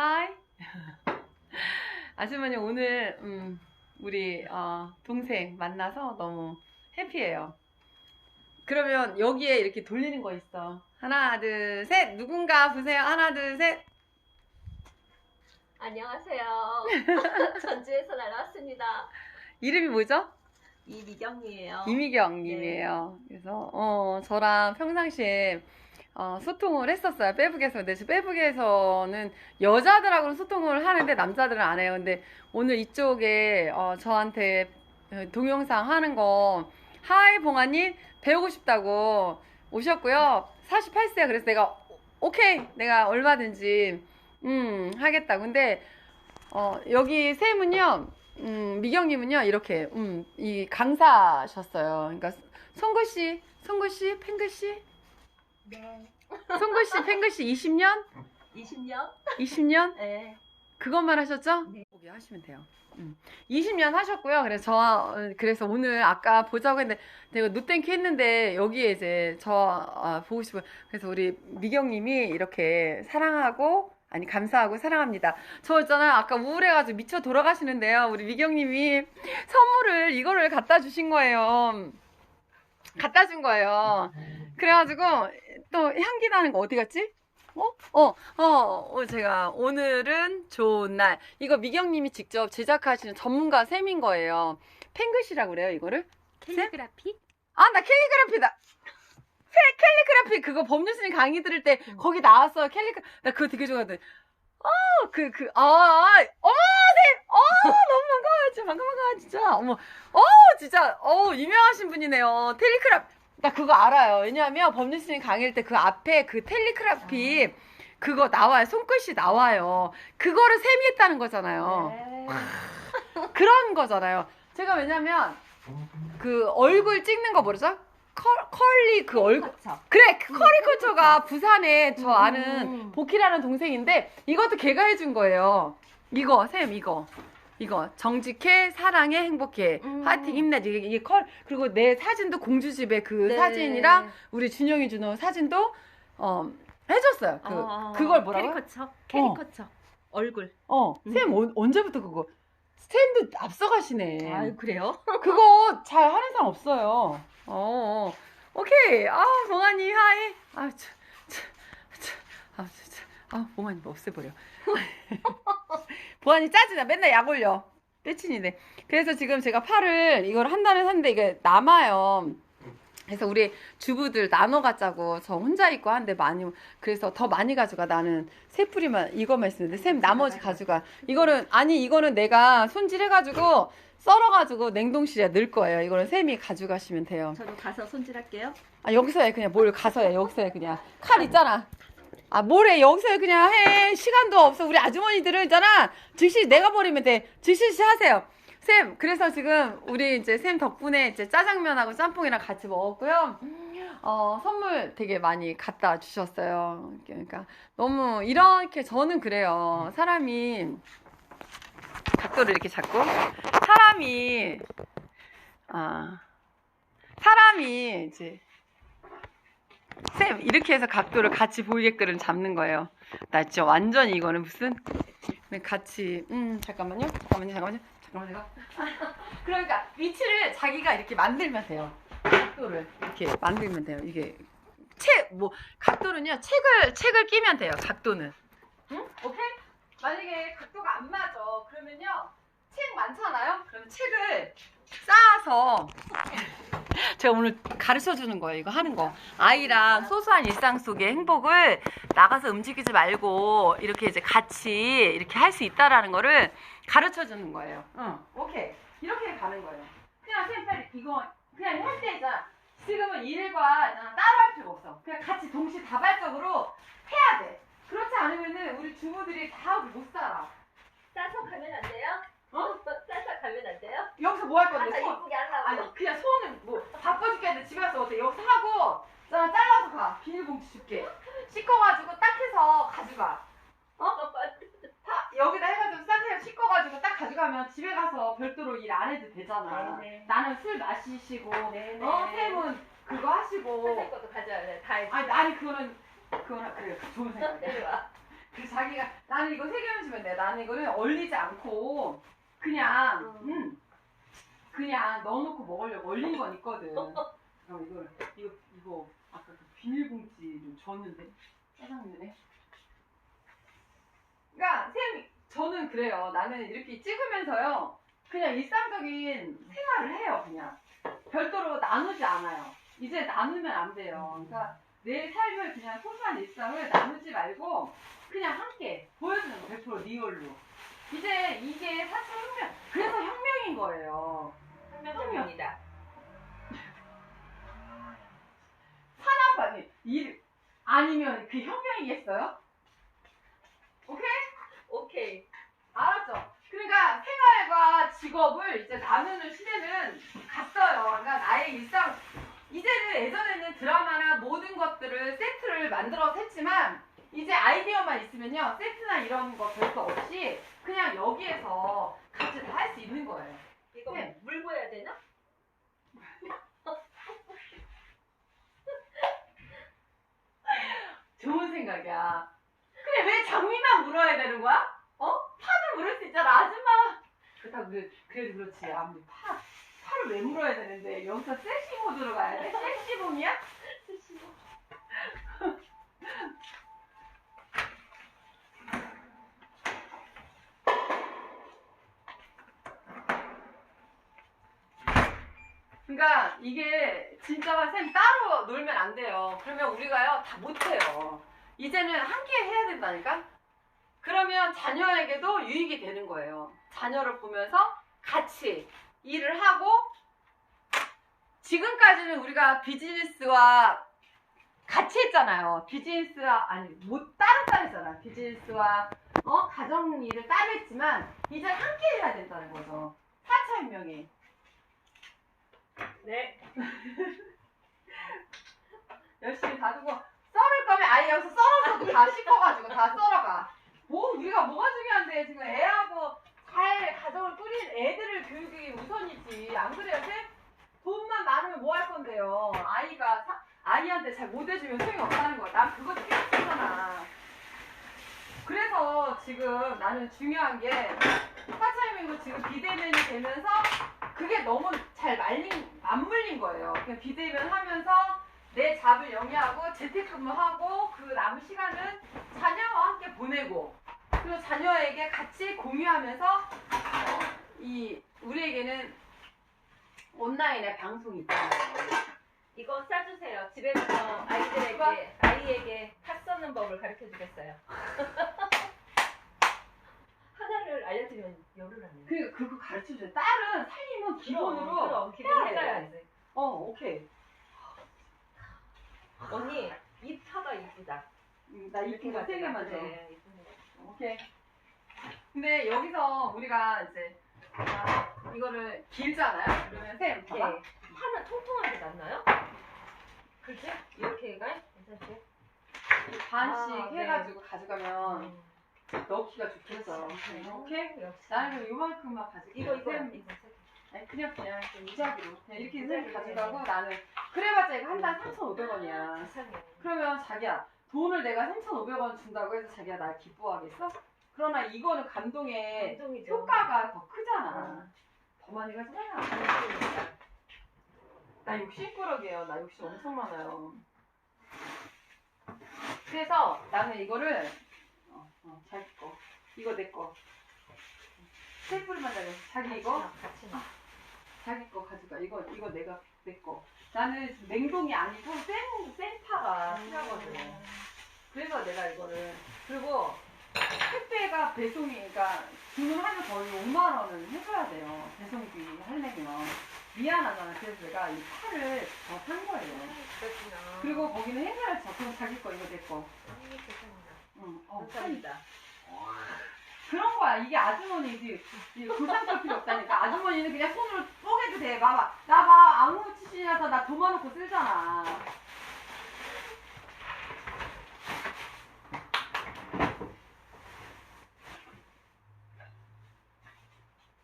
하이. 아주머니 오늘 음, 우리 어, 동생 만나서 너무 해피해요. 그러면 여기에 이렇게 돌리는 거 있어. 하나, 둘, 셋. 누군가 보세요. 하나, 둘, 셋. 안녕하세요. 전주에서 날아왔습니다. 이름이 뭐죠? 이미경이에요. 이미경 님이에요. 그래서 어, 저랑 평상시에 어, 소통을 했었어요. 빼북에서. 근데 저 빼북에서는 여자들하고는 소통을 하는데 남자들은 안 해요. 근데 오늘 이쪽에 어, 저한테 동영상 하는 거 하이 봉아님 배우고 싶다고 오셨고요. 48세야. 그래서 내가 오케이. 내가 얼마든지 음, 하겠다. 근데 어, 여기 쌤은요. 음, 미경님은요, 이렇게, 음, 이 강사셨어요. 그러니까, 송글 씨, 송글 씨, 팽글 씨, 네. 송글 씨, 팽글 씨 20년? 20년? 20년? 네. 그것만 하셨죠? 네. 거기 하시면 돼요. 음. 20년 하셨고요. 그래서 저, 어, 그래서 오늘 아까 보자고 했는데, 내가 노땡큐 했는데, 여기에 이제 저, 아, 보고 싶어요. 그래서 우리 미경님이 이렇게 사랑하고, 아니, 감사하고 사랑합니다. 저 있잖아요. 아까 우울해가지고 미쳐 돌아가시는데요. 우리 미경님이 선물을 이거를 갖다 주신 거예요. 갖다 준 거예요. 그래가지고 또 향기 나는 거 어디 갔지? 어? 어, 어, 어, 제가 오늘은 좋은 날. 이거 미경님이 직접 제작하시는 전문가 쌤인 거예요. 팽글씨라고 그래요, 이거를? 캘리그라피? 아, 나 캘리그라피다. 캘- 캘리그라피 그거 법률스님 강의 들을 때 응. 거기 나왔어요. 캘리그 나 그거 되게 좋아하거든. 어, 그, 그, 아, 아, 어머, 쌤! 어, 너무 반가워요. 진짜 반가, 반가, 진짜. 어머, 어, 진짜, 어, 유명하신 분이네요. 텔리그라, 나 그거 알아요. 왜냐하면 법률스님 강의일 때그 앞에 그 텔리그라피 그거 나와요. 손글씨 나와요. 그거를 쌤이 했다는 거잖아요. 네. 그런 거잖아요. 제가 왜냐면 그 얼굴 찍는 거 모르죠? 컬, 컬리 그 얼굴. 그래 그 커리컬처가 부산에 저 음, 아는 음. 보키라는 동생인데 이것도 걔가 해준 거예요. 이거 쌤 이거 이거 정직해 사랑해 행복해 음. 파이팅 힘내지 이게, 이게 컬 그리고 내 사진도 공주 집에 그 네. 사진이랑 우리 준영이 준호 사진도 어 해줬어요. 그 어, 그걸 뭐라고? 캐리커처. 캐리커처. 얼굴. 어쌤 어, 언제부터 그거 쌤도 앞서가시네. 아유, 그래요? 그거 잘 하는 사람 없어요. 어, 어. 오케이. 아, 봉아님, 하이. 아, 참, 참, 참. 아, 진짜. 아, 봉아님 없애버려. 봉아님 짜증나. 맨날 약 올려. 빼친이 네. 그래서 지금 제가 팔을 이걸 한 달에 샀는데 이게 남아요. 그래서 우리 주부들 나눠 갖자고 저 혼자 있고 하는데 많이 그래서 더 많이 가져가 나는 세 뿌리만 이거만 있는데 쌤 나머지 가져가 이거는 아니 이거는 내가 손질해 가지고 썰어 가지고 냉동실에 넣을 거예요 이거는 쌤이 가져가시면 돼요 저도 가서 손질할게요. 아 여기서 해 그냥 뭘 가서 해 여기서 해 그냥 칼 있잖아 아 뭐래 여기서 해 그냥 해. 시간도 없어. 우리 아주머니들은 있잖아. 즉시 내가 버리면 돼. 즉시 하세요. 쌤 그래서 지금 우리 이제 쌤 덕분에 이제 짜장면하고 짬뽕이랑 같이 먹었고요. 어 선물 되게 많이 갖다 주셨어요. 그러니까 너무 이렇게 저는 그래요. 사람이 각도를 이렇게 잡고 사람이 아 사람이 이제 쌤 이렇게 해서 각도를 같이 보이게끔 잡는 거예요. 나 진짜 완전 이거는 무슨 네, 같이 음 잠깐만요 잠깐만요 잠깐만요 잠깐만요. 그러니까 위치를 자기가 이렇게 만들면 돼요. 각도를 이렇게 만들면 돼요. 이게 책 뭐 각도는요 책을 책을 끼면 돼요. 각도는 응 오케이 만약에 각도가 안 맞아 그러면요 책 많잖아요. 그러면 책을 쌓아서 제가 오늘 가르쳐 주는 거예요. 이거 하는 거. 아이랑 소소한 일상 속의 행복을 나가서 움직이지 말고 이렇게 이제 같이 이렇게 할 수 있다라는 거를 가르쳐 주는 거예요. 응. 오케이. 이렇게 가는 거예요. 그냥 쌤 빨리 이거 그냥 할 때잖아. 지금은 일과 따로 할 필요 없어. 그냥 같이 동시 다발적으로 해야 돼. 그렇지 않으면은 우리 주부들이 다 못 살아. 싸서 가면 안 돼요? 어? 싸서 가면 안 돼요? 여기서 뭐할 아, 건데? 나 손- 이쁘게 하려고. 아니 그냥 손은 뭐 바빠 죽겠는데 집에 가서 어때 여기서 하고 자 잘라서 가 비닐봉지 줄게 씻어가지고 딱 해서 가져가 어? 다 여기다 해가지고 싹 해서 씻어가지고 딱 가져가면 집에 가서 별도로 일 안 해도 되잖아 네네. 나는 술 마시시고 네네. 어 쌤은 그거 하시고 선생 것도 가져야 돼. 다 해줘. 아니 아니 그거는 그거는 그래 좋은 생각이야 내려와. 그 자기가 나 아니 이거 세 개만 주면 돼. 나는 이거는 얼리지 않고 그냥 음. 음, 그냥 넣어놓고 먹으려고 얼린 건 있거든. 그럼 이걸 이거 이거 아까 그 비닐봉지 좀 줬는데 짜장면에. 그러니까 쌤 저는 그래요. 나는 이렇게 찍으면서요. 그냥 일상적인 생활을 해요. 그냥 별도로 나누지 않아요. 이제 나누면 안 돼요. 그러니까 내 삶을 그냥 소소한 일상을 나누지 말고 그냥 함께 보여주는 거100% 리얼로. 이제 이게 사실 혁명, 그래서 혁명인 거예요. 혁명입니다. 산업관이 일 아니면 그 혁명이겠어요? 오케이? 오케이. 알았죠? 그러니까 생활과 직업을 이제 나누는 시대는 갔어요. 그러니까 나의 일상 이제는 예전에는 드라마나 모든 것들을 세트를 만들어서 했지만 이제 아이디어만 있으면요 세트나 이런 거 별거 없이 그냥 여기에서 같이 다 할 수 있는 거예요. 이거 네. 물 부어야 되나? 좋은 생각이야. 근데 왜 장미만 물어야 되는 거야? 어? 파도 물을 수 있잖아, 아줌마. 그렇다고 그래, 그래도 그렇지. 아무리 파, 파를 왜 물어야 되는데 여기서 섹시 모드로 가야 돼? 섹시봉이야? 그러니까 이게 진짜 쌤 따로 놀면 안 돼요. 그러면 우리가요 다 못해요. 이제는 함께 해야 된다니까. 그러면 자녀에게도 유익이 되는 거예요. 자녀를 보면서 같이 일을 하고 지금까지는 우리가 비즈니스와 같이 했잖아요. 비즈니스와 아니 못 따로 따로 했잖아. 비즈니스와 어 가정 일을 따로 했지만 이제 함께 해야 된다는 거죠. 4차 혁명이. 네. 열심히 다두고 썰을 거면 아예 여기서 썰어서도 다 씻어가지고 다 썰어가. 뭐 우리가 뭐가 중요한데 지금 애하고 잘 가정을 꾸린 애들을 교육이 우선이지. 안 그래요, 쌤? 돈만 많으면 뭐 할 건데요. 아이가 사- 아이한테 잘 못 해주면 소용이 없다는 거야. 난 그거 깨닫잖아. 그래서 지금 나는 중요한 게 사차임이고 지금 비대면이 되면서 그게 너무 잘 말린 안 물린 거예요. 그냥 비대면 하면서 내 잡을 영위하고 재택근무하고 그 남은 시간은 자녀와 함께 보내고 그리고 자녀에게 같이 공유하면서 어, 이 우리에게는 온라인의 방송이 있잖아요. 이거 싸주세요. 집에 가서 아이들에게 아이에게 팥 써는 법을 가르쳐 주겠어요. 하나를 알려드리면 열을 하네. 그 그거 가르쳐 줘요. 딸은 살림은 기본으로 그럼 기본 해야 돼요. 해야지. 어 오케이. 언니 이 파가 이쁘다. 음, 나 이쁜 거세 개만 줘. 네. 오케이. 근데 여기서 우리가 이제 아, 이거를 길잖아요. 그러면 쌤 이렇게 봐봐. 파는 통통하게 났나요? 그지? 이렇게 가? 괜찮지? 반씩 아, 네. 해가지고 가져가면 음. 넣기가 좋겠어. 네, 오케이. 역시. 나는 요만큼만 가질게. 이거 이거 쌤, 이거 아니 그냥 그냥 좀 무작위로 그냥 이렇게 무작위로 쌤 가져가고 나는 그래봤자 이거 한 달 3,500원이야. 세상에. 그러면 자기야 돈을 내가 3,500원 준다고 해서 자기가 날 기뻐하겠어? 그러나 이거는 감동의 감동이죠. 효과가 더 크잖아. 음. 더 많이 가잖아. 감동입니다. 나 욕심 꾸러기예요. 나 욕심 엄청 많아요. 그래서 나는 이거를 어, 어, 자기 거 이거 내 거. 셀프리만 달려. 자기 이거 같이 나. 자기 거 가져가. 이거 이거 내가 내 거. 나는 냉동이 아니고 생 생파가 필요하거든. 그래서 내가 이거를 그리고 택배가 배송이 그러니까 주문하면 거의 5만 원은 해줘야 돼요. 배송비 하려면 미안하잖아. 그래서 내가 이 파를 더산 거예요. 그렇구나. 그리고 거기는 행사를 줘. 그럼 자기 거 이거 내 거. 음, 죄송합니다. 응. 어, 파이. 감사합니다. 그런 거야. 이게 아주머니지. 고장 볼 필요 없다니까. 아주머니는 그냥 손으로 뽀개도 돼. 봐봐. 나 봐. 아무 출신이라서 나 도마 놓고 쓸잖아.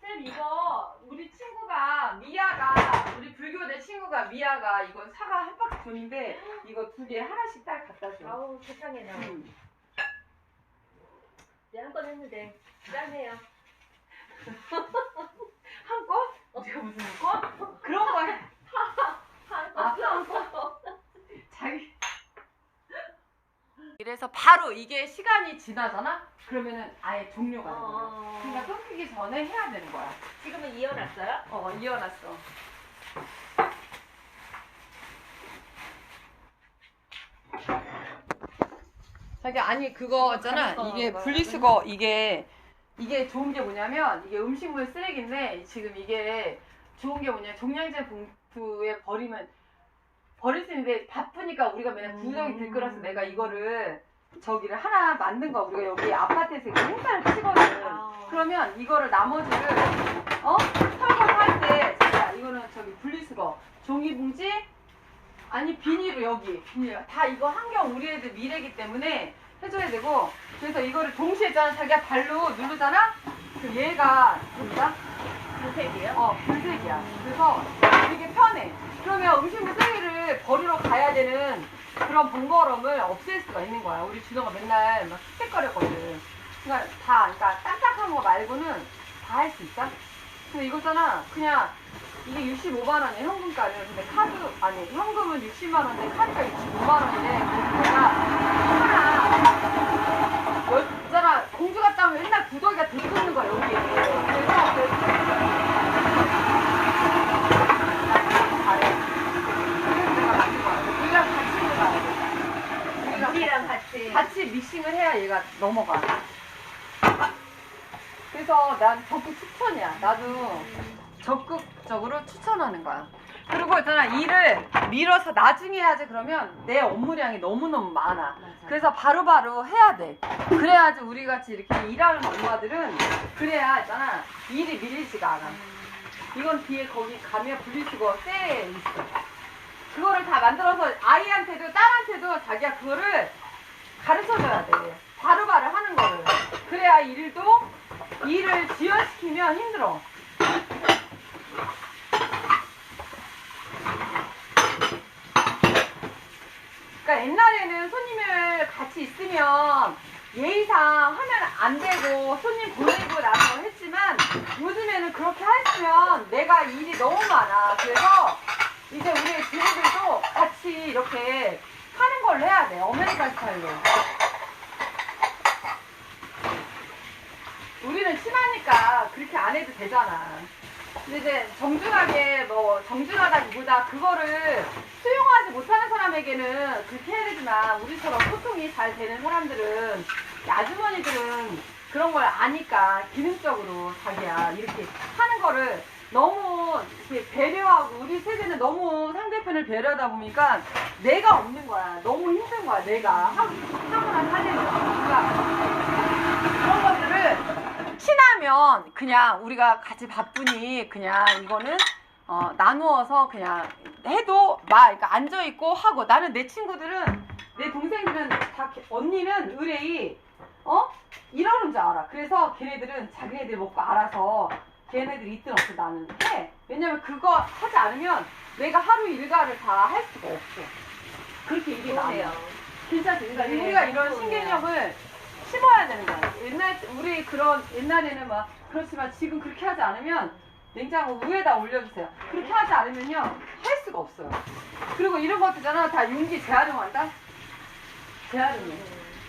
쌤 이거 우리 친구가 미아가 우리 불교대 친구가 미아가 이거 사과 한 박스 줬는데 이거 두 개 하나씩 딸 갖다 줘. 아우 세상에 나. 음. 네, 한건 했는데 짠해요. 한 건? 내가 무슨 건? 그런. 한 아, 건. 자기. 이래서 바로 이게 시간이 지나잖아? 그러면은 아예 종료가 되는 거야. 어. 그러니까 끊기기 전에 해야 되는 거야. 지금은 이어놨어요? 어, 이어놨어. 자기 아니 그거 있잖아. 가는 이게 거 분리수거 이게 이게 좋은 게 뭐냐면 이게 음식물 쓰레기인데 지금 이게 좋은 게 뭐냐 종량제 봉투에 버리면 버릴 수 있는데 바쁘니까 우리가 맨날 구덩이 들끓어서 내가 이거를 저기를 하나 만든 거 우리가 여기 아파트에서 이렇게 행사를 치거든. 아. 그러면 이거를 나머지를 어 설거지할 때 자기야 이거는 저기 분리수거 종이봉지 아니 비닐로 여기. 비닐 다 이거 환경 우리 애들 미래기 때문에 해줘야 되고 그래서 이거를 동시에 있잖아 자기가 발로 누르잖아? 그 얘가 보자 무색이에요? 어 불색이야. 그래서 되게 편해. 그러면 음식물 쓰레기를 버리러 가야 되는 그런 번거로움을 없앨 수가 있는 거야. 우리 준호가 맨날 막 킥킥거렸거든. 그러니까 다 그러니까 딱딱한 거 말고는 다 할 수 있다 근데 이거잖아 그냥 이게 65만 원이야 현금가는 근데 카드 아니 현금은 60만 원인데 카드가 65만 원이래 그러니까 하나 여, 있잖아 공주 갔다 오면 맨날 구더기가 그래서 그래서 내가 만든 거야 돼 우리랑 우리랑 같이. 같이 믹싱을 해야 얘가 넘어가. 그래서 난 적극 추천이야. 나도 적극적으로 추천하는 거야. 그리고 있잖아, 일을 밀어서 나중에 해야지 그러면 내 업무량이 너무너무 많아. 그래서 바로바로 해야 돼. 그래야지 우리 같이 이렇게 일하는 엄마들은 그래야 있잖아, 일이 밀리지가 않아. 이건 뒤에 거기 가면 분리수거 쇠에 있어. 그거를 다 만들어서 아이한테도 딸한테도 자기가 그거를 가르쳐줘야 돼. 바로바로 하는 거를. 그래야 일도 일을 지연시키면 힘들어. 그러니까 옛날에는 손님을 같이 있으면 예의상 하면 안 되고 손님 보내고 나서 했지만 요즘에는 그렇게 했으면 내가 일이 너무 많아. 그래서 이제 우리 주부들도 같이 이렇게 하는 걸로 해야 돼. 아메리칸 스타일로. 우리는 친하니까 그렇게 안 해도 되잖아. 근데 이제 정중하게 뭐 정중하다기보다 그거를 수용하지 못하는 사람에게는 그렇게 해야 되지만 우리처럼 소통이 잘 되는 사람들은 이 아주머니들은 그런 걸 아니까 기능적으로 자기야 이렇게 하는 거를 너무 이렇게 배려하고 우리 세대는 너무 상대편을 배려하다 보니까 내가 없는 거야. 너무 힘든 거야. 내가 하고 하거나 하려면 그러니까 친하면 그냥 우리가 같이 바쁘니 그냥 이거는 어, 나누어서 그냥 해도 막 그러니까 앉아 있고 하고 나는 내 친구들은 내 동생들은 다 개- 언니는 의뢰이 어 이러는 줄 알아. 그래서 걔네들은 자기네들 먹고 알아서 걔네들 있든 없든 나는 해. 왜냐면 그거 하지 않으면 내가 하루 일과를 다 할 수가 없어. 그렇게 일이 많아. 그러네요. 괜찮지? 그러니까 네, 우리가 이런 그러네요. 신개념을 심어야 되는 거야. 옛날 우리 그런 옛날에는 막 그렇지만 지금 그렇게 하지 않으면 냉장고 위에다 올려주세요. 그렇게 하지 않으면요 할 수가 없어요. 그리고 이런 것도잖아 다 용기 재활용한다. 재활용해.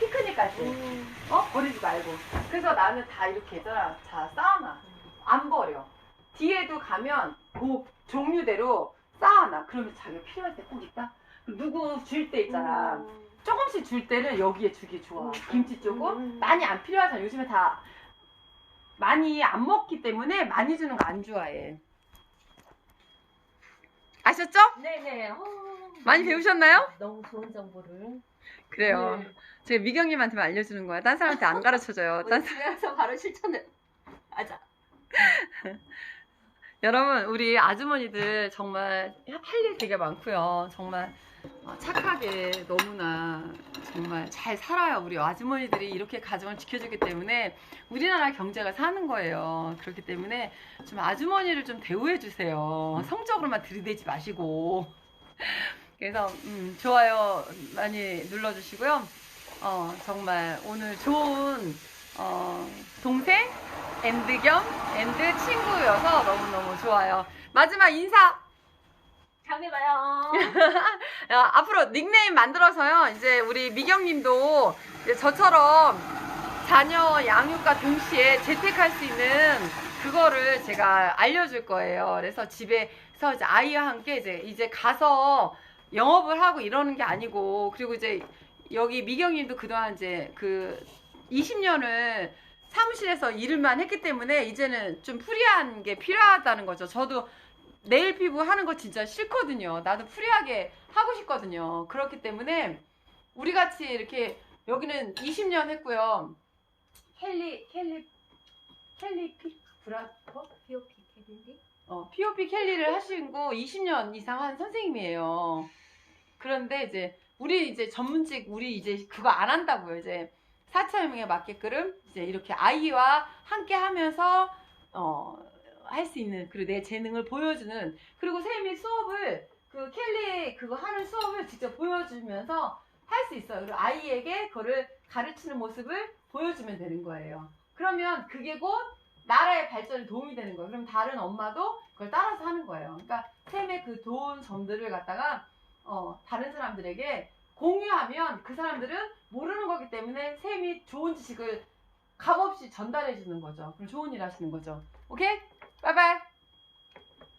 피크닉 갈 때. 음. 어? 버리지 말고. 그래서 나는 다 이렇게 했잖아. 다 쌓아놔. 안 버려. 뒤에도 가면 그 종류대로 쌓아놔. 그러면 자기가 필요할 때 꼭 있다. 누구 줄 때 있잖아. 음. 조금씩 줄 때는 여기에 주기 좋아. 음. 김치 쪽은 음. 많이 안 필요하잖아. 요즘에 다 많이 안 먹기 때문에 많이 주는 거 안 좋아해. 아셨죠? 네네. 어, 많이 배우셨나요? 너무 좋은 정보를. 그래요. 네. 제가 미경님한테만 알려주는 거야. 딴 사람한테 안 가르쳐줘요. 딴 우리 집에 가서 바로 실천을 하자. 여러분 우리 아주머니들 정말 할 일 되게 많고요. 정말 어, 착하게 너무나 정말 잘 살아요. 우리 아주머니들이 이렇게 가정을 지켜주기 때문에 우리나라 경제가 사는 거예요. 그렇기 때문에 좀 아주머니를 좀 대우해 주세요. 성적으로만 들이대지 마시고. 그래서 음, 좋아요 많이 눌러주시고요. 어, 정말 오늘 좋은 어, 동생 앤드 겸 앤드 친구여서 너무너무 좋아요. 마지막 인사. 다음에 봐요. 야, 앞으로 닉네임 만들어서요. 이제 우리 미경님도 이제 저처럼 자녀 양육과 동시에 재택할 수 있는 그거를 제가 알려줄 거예요. 그래서 집에서 이제 아이와 함께 이제 이제 가서 영업을 하고 이러는 게 아니고 그리고 이제 여기 미경님도 그동안 이제 그 20년을 사무실에서 일을만 했기 때문에 이제는 좀 프리한 게 필요하다는 거죠. 저도 네일 피부 하는 거 진짜 싫거든요. 나도 프리하게 하고 싶거든요. 그렇기 때문에 우리 같이 이렇게 여기는 20년 했고요. 켈리 켈리 켈리 피 브라퍼 POP 캐빈디? 어, POP 켈리를 하신 거 20년 이상 한 선생님이에요. 그런데 이제 우리 이제 전문직 우리 이제 그거 안 한다고요. 이제 4차형에 맞게끔 이제 이렇게 아이와 함께 하면서 어, 할 수 있는 그리고 내 재능을 보여주는 그리고 쌤이 수업을 그 켈리 그거 하는 수업을 직접 보여주면서 할 수 있어요. 그리고 아이에게 그거를 가르치는 모습을 보여주면 되는 거예요. 그러면 그게 곧 나라의 발전에 도움이 되는 거예요. 그럼 다른 엄마도 그걸 따라서 하는 거예요. 그러니까 쌤의 그 좋은 점들을 갖다가 어, 다른 사람들에게 공유하면 그 사람들은 모르는 거기 때문에 쌤이 좋은 지식을 값없이 전달해 주는 거죠. 그럼 좋은 일 하시는 거죠. 오케이? 바이바이.